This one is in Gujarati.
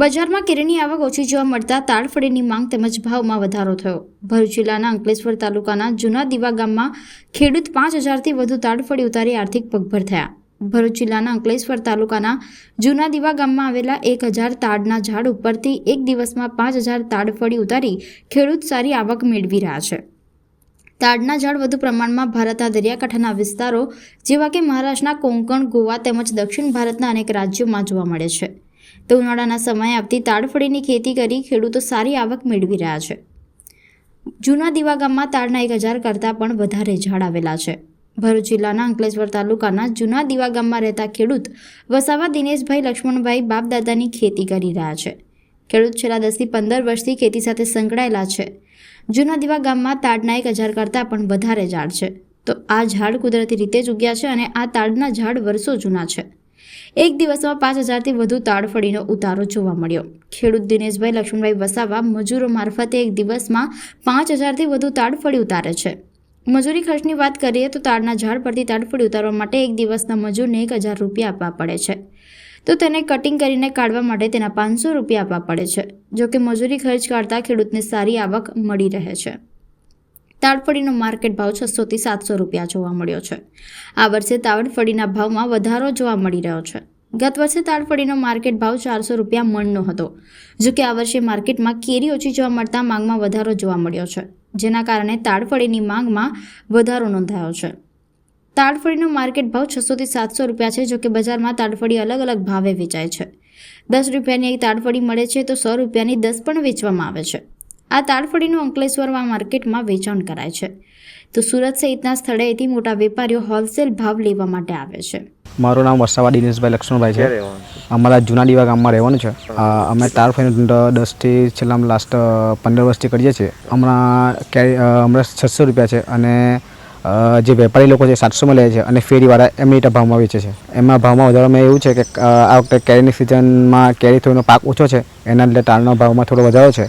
બજારમાં કેરીની આવક ઓછી જોવા મળતા તાડફળીની માંગ તેમજ ભાવમાં વધારો થયો. ભરૂચ જિલ્લાના અંકલેશ્વર તાલુકાના જૂના દીવા ગામમાં ખેડૂત પાંચ હજારથી વધુ તાડફળી ઉતારી આર્થિક પગભર થયા. ભરૂચ જિલ્લાના અંકલેશ્વર તાલુકાના જૂના દીવા ગામમાં આવેલા એક હજાર તાડના ઝાડ ઉપરથી એક દિવસમાં પાંચ હજાર તાડફળી ઉતારી ખેડૂત સારી આવક મેળવી રહ્યા છે. તાડના ઝાડ વધુ પ્રમાણમાં ભારતના દરિયાકાંઠાના વિસ્તારો જેવા કે મહારાષ્ટ્રના કોંકણ, ગોવા તેમજ દક્ષિણ ભારતના અનેક રાજ્યોમાં જોવા મળે છે. તો ઉનાળાના સમયે આવતી તાડફળીની ખેતી કરી ખેડૂતો સારી આવક મેળવી રહ્યા છે. જૂના દીવા ગામમાં તાડના એક હજાર કરતાં પણ વધારે ઝાડ આવેલા છે. ભરૂચ જિલ્લાના અંકલેશ્વર તાલુકાના જૂના દીવા ગામમાં રહેતા ખેડૂત વસાવા દિનેશભાઈ, લક્ષ્મણભાઈ બાપદાદાની ખેતી કરી રહ્યા છે. ખેડૂત છેલ્લા દસથી પંદર વર્ષથી ખેતી સાથે સંકળાયેલા છે. જૂના દીવા ગામમાં તાડના એક હજાર કરતાં પણ વધારે ઝાડ છે. તો આ ઝાડ કુદરતી રીતે જ ઉગ્યા છે અને આ તાડના ઝાડ વર્ષો જૂના છે. એક દિવસમાં પાંચ હજારથી વધુ તાડફળીનો ઉતારો જોવા મળ્યો. ખેડૂત દિનેશભાઈ લક્ષ્મણભાઈ વસાવા મજૂરો મારફતે એક દિવસમાં પાંચ હજારથી વધુ તાડફળી ઉતારે છે. મજૂરી ખર્ચની વાત કરીએ તો તાડના ઝાડ પરથી તાડફળી ઉતારવા માટે એક દિવસના મજૂરને એક હજાર રૂપિયા આપવા પડે છે. તો તેને કટિંગ કરીને કાઢવા માટે તેના પાંચસો રૂપિયા આપવા પડે છે. જો કે મજૂરી ખર્ચ કાઢતા ખેડૂતને સારી આવક મળી રહે છે. તાડફળીનો માર્કેટ ભાવ છસોથી સાતસો રૂપિયા જોવા મળ્યો છે. આ વર્ષે તાડફળીના ભાવમાં વધારો જોવા મળી રહ્યો છે. ગત વર્ષે તાડફળીનો માર્કેટ ભાવ ચારસો રૂપિયા મણનો હતો, જો કે આ વર્ષે માર્કેટમાં કેરી ઓછી જોવા મળતા માંગમાં વધારો જોવા મળ્યો છે, જેના કારણે તાડફળીની માંગમાં વધારો નોંધાયો છે. તાડફળીનો માર્કેટ ભાવ છસોથી સાતસો રૂપિયા છે, જો કે બજારમાં તાડફળી અલગ અલગ ભાવે વેચાય છે. દસ રૂપિયાની એક તાડફળી મળે છે તો સો રૂપિયાની દસ પણ વેચવામાં આવે છે. આ તાડફળીનું અંકલેશ્વરમાં માર્કેટમાં વેચાણ કરાય છે. તો સુરત સહિતના સ્થળેથી મોટા વેપારીઓ હોલસેલ ભાવ લેવા માટે આવે છે. મારું નામ વસાવા દિનેશભાઈ લક્ષ્મણભાઈ છે. અમારા જૂના દીવા ગામમાં રહેવાનું છે. અમે તાર ફાઈનો દસથી છેલ્લા લાસ્ટ પંદર વર્ષથી કરીએ છીએ. હમણાં કેરી હમણાં છસો રૂપિયા છે અને જે વેપારી લોકો છે સાતસોમાં લે છે અને ફેરીવાળા એમની રીતે ભાવમાં વેચે છે. એમાં ભાવમાં વધારામાં એવું છે કે આ વખતે કેરીની સિઝનમાં કેરી થોડીનો પાક ઓછો છે. એના લીધે તાળનો ભાવમાં થોડો વધારો છે.